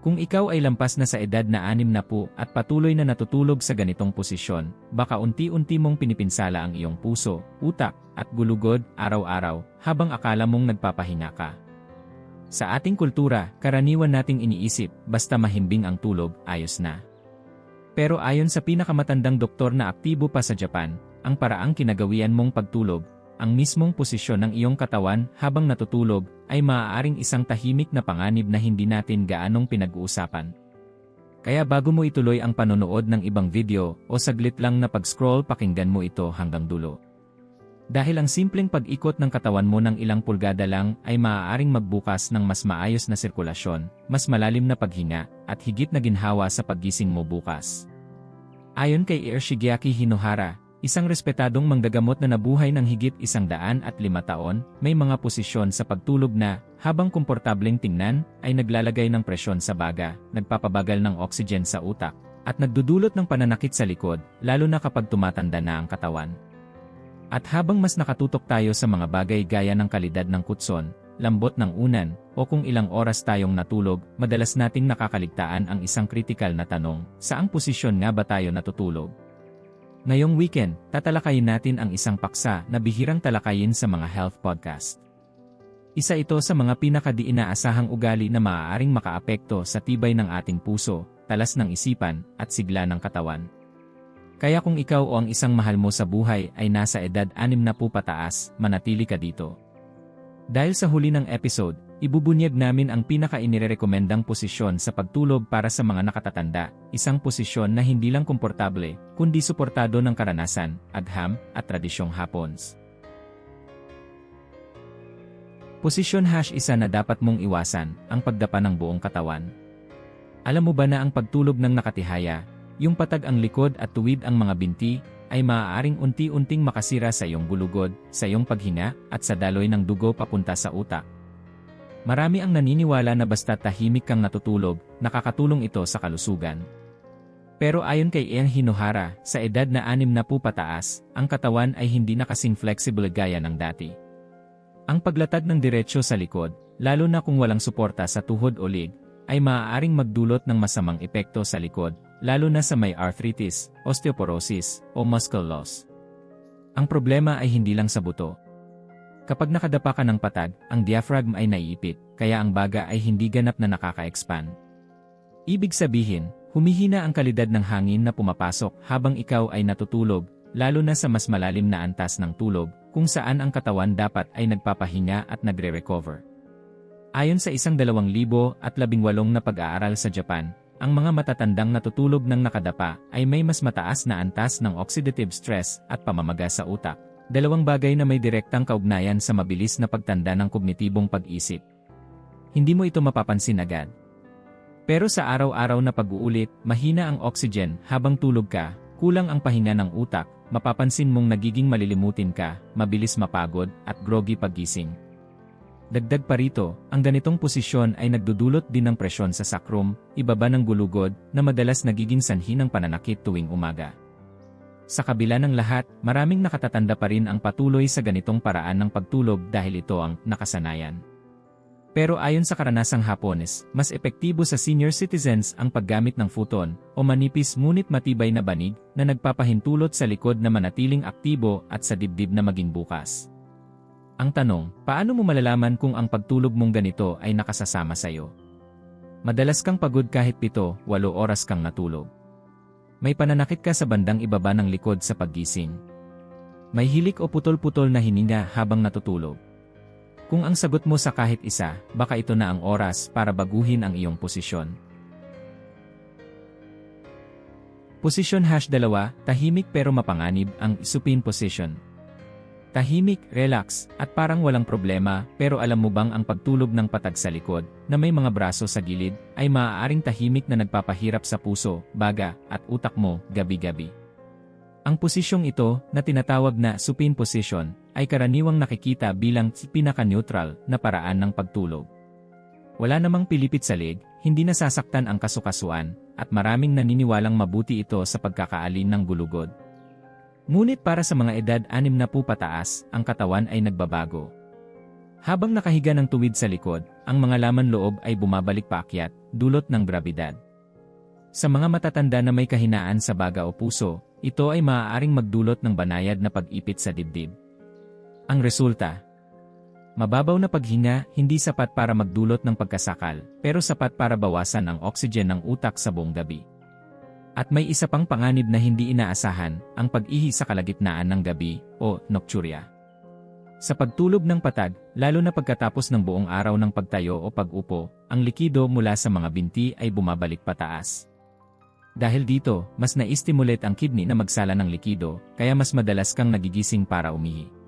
Kung ikaw ay lampas na sa edad na anim na po at patuloy na natutulog sa ganitong posisyon, baka unti-unti mong pinipinsala ang iyong puso, utak, at gulugod araw-araw habang akala mong nagpapahinga ka. Sa ating kultura, karaniwan nating iniisip, basta mahimbing ang tulog, ayos na. Pero ayon sa pinakamatandang doktor na aktibo pa sa Japan, ang paraang kinagawian mong pagtulog, ang mismong posisyon ng iyong katawan habang natutulog, ay maaaring isang tahimik na panganib na hindi natin gaanong pinag-uusapan. Kaya bago mo ituloy ang panonood ng ibang video o saglit lang na pag-scroll pakinggan mo ito hanggang dulo. Dahil ang simpleng pag-ikot ng katawan mo ng ilang pulgada lang ay maaaring magbukas ng mas maayos na sirkulasyon, mas malalim na paghinga, at higit na ginhawa sa paggising mo bukas. Ayon kay Air Shigeaki Hinohara, Isang respetadong manggagamot na nabuhay ng higit isang daan at lima taon, may mga posisyon sa pagtulog na, habang komportableng tingnan, ay naglalagay ng presyon sa baga, nagpapabagal ng oxygen sa utak, at nagdudulot ng pananakit sa likod, lalo na kapag tumatanda na ang katawan. At habang mas nakatutok tayo sa mga bagay gaya ng kalidad ng kutson, lambot ng unan, o kung ilang oras tayong natulog, madalas nating nakakaligtaan ang isang kritikal na tanong, saang posisyon nga ba tayo natutulog? Ngayong weekend, tatalakayin natin ang isang paksa na bihirang talakayin sa mga health podcast. Isa ito sa mga pinakadi-inaasahang ugali na maaaring makaapekto sa tibay ng ating puso, talas ng isipan, at sigla ng katawan. Kaya kung ikaw o ang isang mahal mo sa buhay ay nasa edad 60 pataas, manatili ka dito. Dahil sa huli ng episode, Ibubunyag namin ang pinaka-inirekomendang posisyon sa pagtulog para sa mga nakatatanda, isang posisyon na hindi lang komportable, kundi suportado ng karanasan, adham, at tradisyong Hapons. Posisyon hash isa na dapat mong iwasan, ang pagdapa ng buong katawan. Alam mo ba na ang pagtulog ng nakatihaya, yung patag ang likod at tuwid ang mga binti, ay maaaring unti-unting makasira sa iyong gulugod, sa iyong paghinga, at sa daloy ng dugo papunta sa utak. Marami ang naniniwala na basta tahimik kang natutulog, nakakatulong ito sa kalusugan. Pero ayon kay Ian Hinohara, sa edad na anim na po pataas, ang katawan ay hindi na kasing flexible gaya ng dati. Ang paglatag ng diretsyo sa likod, lalo na kung walang suporta sa tuhod o leg, ay maaaring magdulot ng masamang epekto sa likod, lalo na sa may arthritis, osteoporosis, o muscle loss. Ang problema ay hindi lang sa buto, Kapag nakadapa ka ng patag, ang diaphragm ay naiipit, kaya ang baga ay hindi ganap na nakaka-expand. Ibig sabihin, humihina ang kalidad ng hangin na pumapasok habang ikaw ay natutulog, lalo na sa mas malalim na antas ng tulog, kung saan ang katawan dapat ay nagpapahinga at nagre-recover. Ayon sa isang dalawang libo at labing walong na pag-aaral sa Japan, ang mga matatandang natutulog ng nakadapa ay may mas mataas na antas ng oxidative stress at pamamaga sa utak. Dalawang bagay na may direktang kaugnayan sa mabilis na pagtanda ng kognitibong pag-isip. Hindi mo ito mapapansin agad. Pero sa araw-araw na pag-uulit, mahina ang oxygen habang tulog ka, kulang ang pahinga ng utak, mapapansin mong nagiging malilimutin ka, mabilis mapagod, at groggy paggising. Dagdag pa rito, ang ganitong posisyon ay nagdudulot din ng presyon sa sacrum, ibaba ng gulugod, na madalas nagiging sanhi ng pananakit tuwing umaga. Sa kabila ng lahat, maraming nakatatanda pa rin ang patuloy sa ganitong paraan ng pagtulog dahil ito ang nakasanayan. Pero ayon sa karanasang Hapones, mas epektibo sa senior citizens ang paggamit ng futon o manipis ngunit matibay na banig na nagpapahintulot sa likod na manatiling aktibo at sa dibdib na maging bukas. Ang tanong, paano mo malalaman kung ang pagtulog mong ganito ay nakasasama sa iyo? Madalas kang pagod kahit pito, walo oras kang natulog. May pananakit ka sa bandang ibaba ng likod sa paggising. May hilik o putol-putol na hininga habang natutulog. Kung ang sagot mo sa kahit isa, baka ito na ang oras para baguhin ang iyong posisyon. Posisyon hash dalawa, tahimik pero mapanganib ang supine position. Tahimik, relax, at parang walang problema, pero alam mo bang ang pagtulog ng patag sa likod, na may mga braso sa gilid, ay maaaring tahimik na nagpapahirap sa puso, baga, at utak mo, gabi-gabi. Ang posisyong ito, na tinatawag na supine position, ay karaniwang nakikita bilang pinaka-neutral na paraan ng pagtulog. Wala namang pilipit sa leg, hindi nasasaktan ang kasukasuan, at maraming naniniwalang mabuti ito sa pagkakaalin ng gulugod. Ngunit para sa mga edad 60 pataas, ang katawan ay nagbabago. Habang nakahiga ng tuwid sa likod, ang mga laman loob ay bumabalik paakyat, dulot ng grabidad. Sa mga matatanda na may kahinaan sa baga o puso, ito ay maaaring magdulot ng banayad na pag-ipit sa dibdib. Ang resulta, mababaw na paghinga hindi sapat para magdulot ng pagkasakal, pero sapat para bawasan ang oxygen ng utak sa buong gabi. At may isa pang panganib na hindi inaasahan, ang pag-ihi sa kalagitnaan ng gabi o nocturia. Sa pagtulog ng patag, lalo na pagkatapos ng buong araw ng pagtayo o pag-upo, ang likido mula sa mga binti ay bumabalik pataas. Dahil dito, mas na-stimulate ang kidney na magsala ng likido, kaya mas madalas kang nagigising para umihi.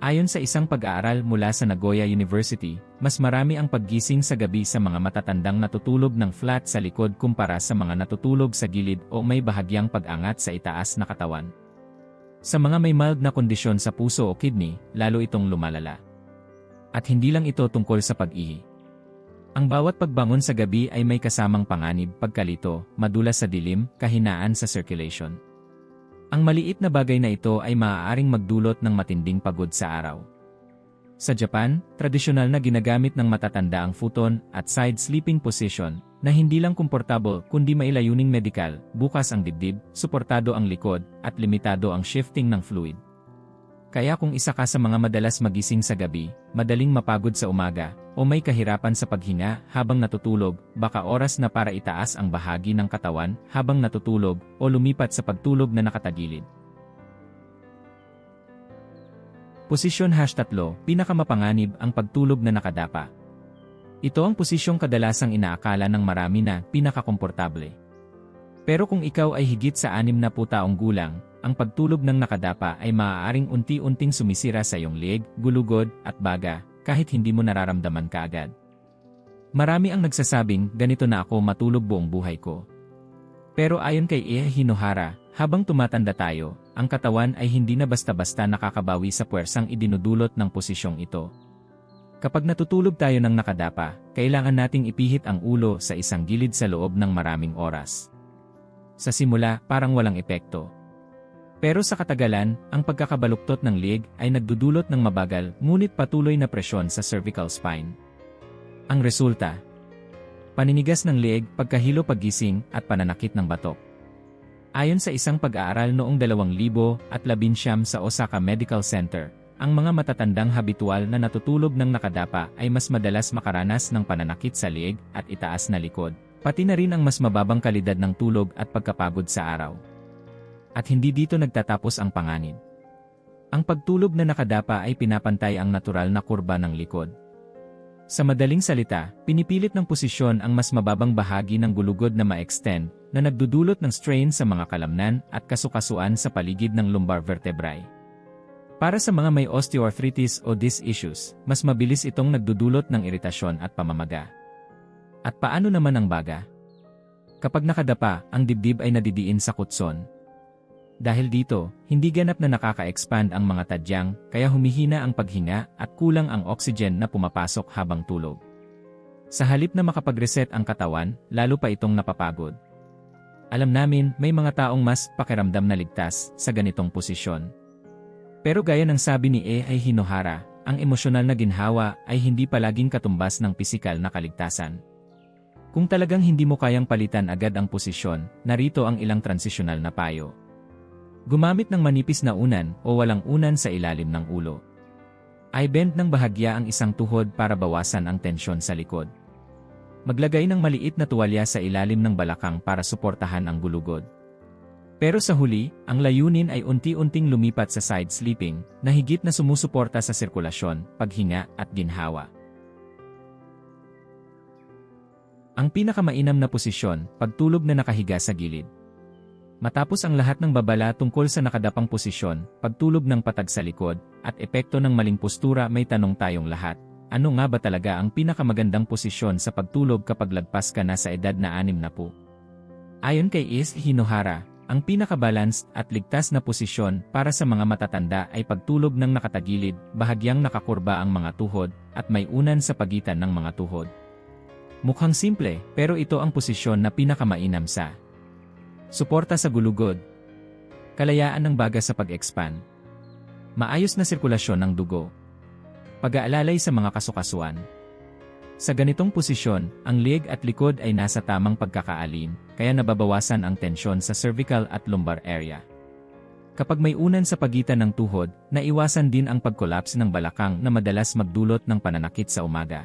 Ayon sa isang pag-aaral mula sa Nagoya University, mas marami ang paggising sa gabi sa mga matatandang natutulog ng flat sa likod kumpara sa mga natutulog sa gilid o may bahagyang pag-angat sa itaas na katawan. Sa mga may mild na kondisyon sa puso o kidney, lalo itong lumalala. At hindi lang ito tungkol sa pag-ihi. Ang bawat pagbangon sa gabi ay may kasamang panganib, pagkalito, madulas sa dilim, kahinaan sa circulation. Ang maliit na bagay na ito ay maaaring magdulot ng matinding pagod sa araw. Sa Japan, tradisyonal na ginagamit ng matatanda ang futon at side sleeping position na hindi lang komportable kundi mailayuning medikal, bukas ang dibdib, suportado ang likod, at limitado ang shifting ng fluid. Kaya kung isa ka sa mga madalas magising sa gabi, madaling mapagod sa umaga, o may kahirapan sa paghinga habang natutulog, baka oras na para itaas ang bahagi ng katawan habang natutulog o lumipat sa pagtulog na nakatagilid. Posisyon hash 3, pinakamapanganib ang pagtulog na nakadapa. Ito ang posisyong kadalasang inaakala ng marami na pinakakomportable. Pero kung ikaw ay higit sa anim na taong gulang, ang pagtulog ng nakadapa ay maaaring unti-unting sumisira sa iyong leg, gulugod, at baga, kahit hindi mo nararamdaman kaagad. Marami ang nagsasabing, ganito na ako matulog buong buhay ko. Pero ayon kay Ea Hinohara, habang tumatanda tayo, ang katawan ay hindi na basta-basta nakakabawi sa puwersang idinudulot ng posisyong ito. Kapag natutulog tayo ng nakadapa, kailangan nating ipihit ang ulo sa isang gilid sa loob ng maraming oras. Sa simula, parang walang epekto. Pero sa katagalan, ang pagkakabaluktot ng leg ay nagdudulot ng mabagal ngunit patuloy na presyon sa cervical spine. Ang resulta, paninigas ng leg, pagkahilo paggising, at pananakit ng batok. Ayon sa isang pag-aaral noong 2019 sa Osaka Medical Center, ang mga matatandang habitual na natutulog ng nakadapa ay mas madalas makaranas ng pananakit sa liig at itaas na likod, pati na rin ang mas mababang kalidad ng tulog at pagkapagod sa araw. At hindi dito nagtatapos ang panganib. Ang pagtulog na nakadapa ay pinapantay ang natural na kurba ng likod. Sa madaling salita, pinipilit ng posisyon ang mas mababang bahagi ng gulugod na ma-extend na nagdudulot ng strain sa mga kalamnan at kasukasuan sa paligid ng lumbar vertebrae. Para sa mga may osteoarthritis o disc issues, mas mabilis itong nagdudulot ng iritasyon at pamamaga. At paano naman ang baga? Kapag nakadapa, ang dibdib ay nadidiin sa kutson. Dahil dito, hindi ganap na nakaka-expand ang mga tadyang, kaya humihina ang paghinga at kulang ang oxygen na pumapasok habang tulog. Sa halip na makapag-reset ang katawan, lalo pa itong napapagod. Alam namin, may mga taong mas pakiramdam na ligtas sa ganitong posisyon. Pero gaya ng sabi ni E. ay Hinohara, ang emosyonal na ginhawa ay hindi palaging katumbas ng pisikal na kaligtasan. Kung talagang hindi mo kayang palitan agad ang posisyon, narito ang ilang transisyonal na payo. Gumamit ng manipis na unan o walang unan sa ilalim ng ulo. I-bend ng bahagya ang isang tuhod para bawasan ang tensyon sa likod. Maglagay ng maliit na tuwalya sa ilalim ng balakang para suportahan ang gulugod. Pero sa huli, ang layunin ay unti-unting lumipat sa side sleeping na higit na sumusuporta sa sirkulasyon, paghinga at ginhawa. Ang pinakamainam na posisyon, pagtulog na nakahiga sa gilid. Matapos ang lahat ng babala tungkol sa nakadapang posisyon, pagtulog ng patag sa likod, at epekto ng maling postura may tanong tayong lahat. Ano nga ba talaga ang pinakamagandang posisyon sa pagtulog kapag lagpas ka na sa edad na anim na po? Ayon kay Is Hinohara, ang pinaka-balanced at ligtas na posisyon para sa mga matatanda ay pagtulog ng nakatagilid, bahagyang nakakurba ang mga tuhod, at may unan sa pagitan ng mga tuhod. Mukhang simple, pero ito ang posisyon na pinakamainam sa suporta sa gulugod, kalayaan ng baga sa pag-expand, maayos na sirkulasyon ng dugo, pag-aalalay sa mga kasukasuan, Sa ganitong posisyon, ang leg at likod ay nasa tamang pagkakaalin, kaya nababawasan ang tensyon sa cervical at lumbar area. Kapag may unan sa pagitan ng tuhod, naiwasan din ang pagkolaps ng balakang na madalas magdulot ng pananakit sa umaga.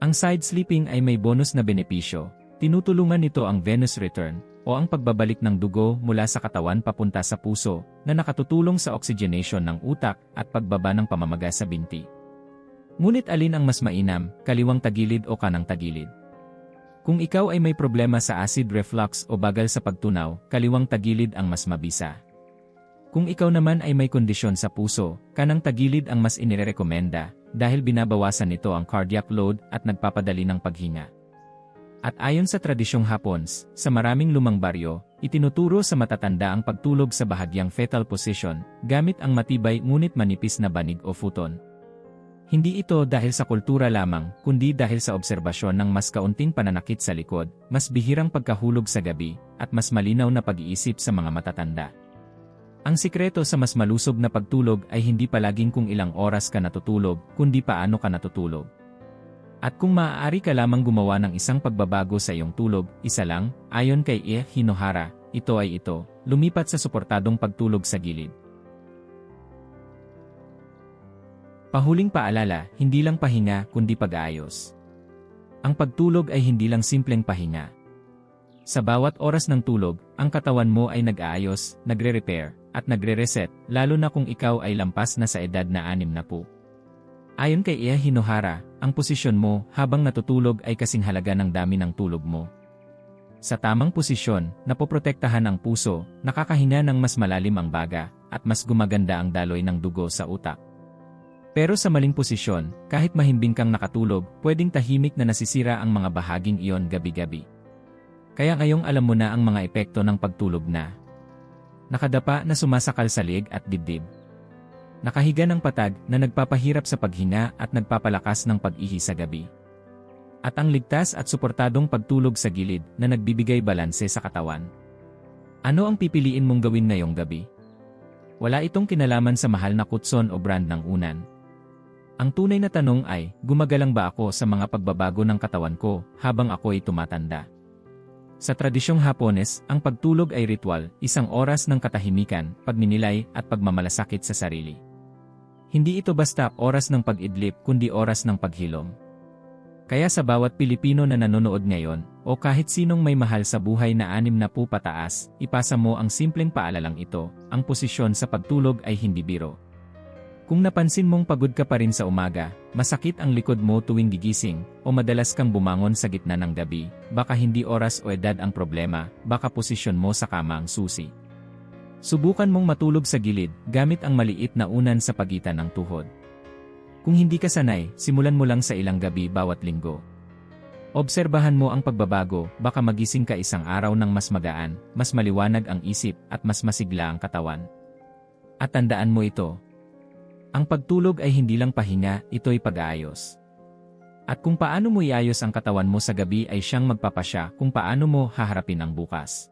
Ang side sleeping ay may bonus na benepisyo. Tinutulungan nito ang venous return o ang pagbabalik ng dugo mula sa katawan papunta sa puso na nakatutulong sa oxygenation ng utak at pagbaba ng pamamaga sa binti. Ngunit alin ang mas mainam, kaliwang tagilid o kanang tagilid? Kung ikaw ay may problema sa acid reflux o bagal sa pagtunaw, kaliwang tagilid ang mas mabisa. Kung ikaw naman ay may kondisyon sa puso, kanang tagilid ang mas inirekomenda dahil binabawasan nito ang cardiac load at nagpapadali ng paghinga. At ayon sa tradisyong Hapons, sa maraming lumang baryo, itinuturo sa matatanda ang pagtulog sa bahagyang fetal position gamit ang matibay ngunit manipis na banig o futon. Hindi ito dahil sa kultura lamang, kundi dahil sa obserbasyon ng mas kaunting pananakit sa likod, mas bihirang pagkahulog sa gabi, at mas malinaw na pag-iisip sa mga matatanda. Ang sikreto sa mas malusog na pagtulog ay hindi palaging kung ilang oras ka natutulog, kundi paano ka natutulog. At kung maaari ka lamang gumawa ng isang pagbabago sa iyong tulog, isa lang, ayon kay E. Hinohara, ito ay ito, lumipat sa suportadong pagtulog sa gilid. Pahuling paalala, hindi lang pahinga kundi pag-aayos. Ang pagtulog ay hindi lang simpleng pahinga. Sa bawat oras ng tulog, ang katawan mo ay nag-aayos, nagre-repair, at nagre-reset, lalo na kung ikaw ay lampas na sa edad na anim na po. Ayon kay Iya Hinohara, ang posisyon mo habang natutulog ay kasing halaga ng dami ng tulog mo. Sa tamang posisyon, napoprotektahan ang puso, nakakahinga ng mas malalim ang baga, at mas gumaganda ang daloy ng dugo sa utak. Pero sa maling posisyon, kahit mahimbing kang nakatulog, pwedeng tahimik na nasisira ang mga bahaging iyon gabi-gabi. Kaya ngayong alam mo na ang mga epekto ng pagtulog na nakadapa na sumasakal sa liig at dibdib. Nakahiga ng patag na nagpapahirap sa paghinga at nagpapalakas ng pag-ihi sa gabi. At ang ligtas at suportadong pagtulog sa gilid na nagbibigay balanse sa katawan. Ano ang pipiliin mong gawin ngayong gabi? Wala itong kinalaman sa mahal na kutson o brand ng unan. Ang tunay na tanong ay, gumagalang ba ako sa mga pagbabago ng katawan ko habang ako ay tumatanda? Sa tradisyong Hapones, ang pagtulog ay ritual, isang oras ng katahimikan, pagninilay, at pagmamalasakit sa sarili. Hindi ito basta oras ng pag-idlip kundi oras ng paghilom. Kaya sa bawat Pilipino na nanonood ngayon, o kahit sinong may mahal sa buhay na anim na po pataas, ipasa mo ang simpleng paalalang ito, ang posisyon sa pagtulog ay hindi biro. Kung napansin mong pagod ka pa rin sa umaga, masakit ang likod mo tuwing gigising, o madalas kang bumangon sa gitna ng gabi, baka hindi oras o edad ang problema, baka posisyon mo sa kama ang susi. Subukan mong matulog sa gilid gamit ang maliit na unan sa pagitan ng tuhod. Kung hindi ka sanay, simulan mo lang sa ilang gabi bawat linggo. Obserbahan mo ang pagbabago, baka magising ka isang araw ng mas magaan, mas maliwanag ang isip, at mas masigla ang katawan. At tandaan mo ito, ang pagtulog ay hindi lang pahinga, ito'y pag-aayos. At kung paano mo iayos ang katawan mo sa gabi ay siyang magpapasya kung paano mo haharapin ang bukas.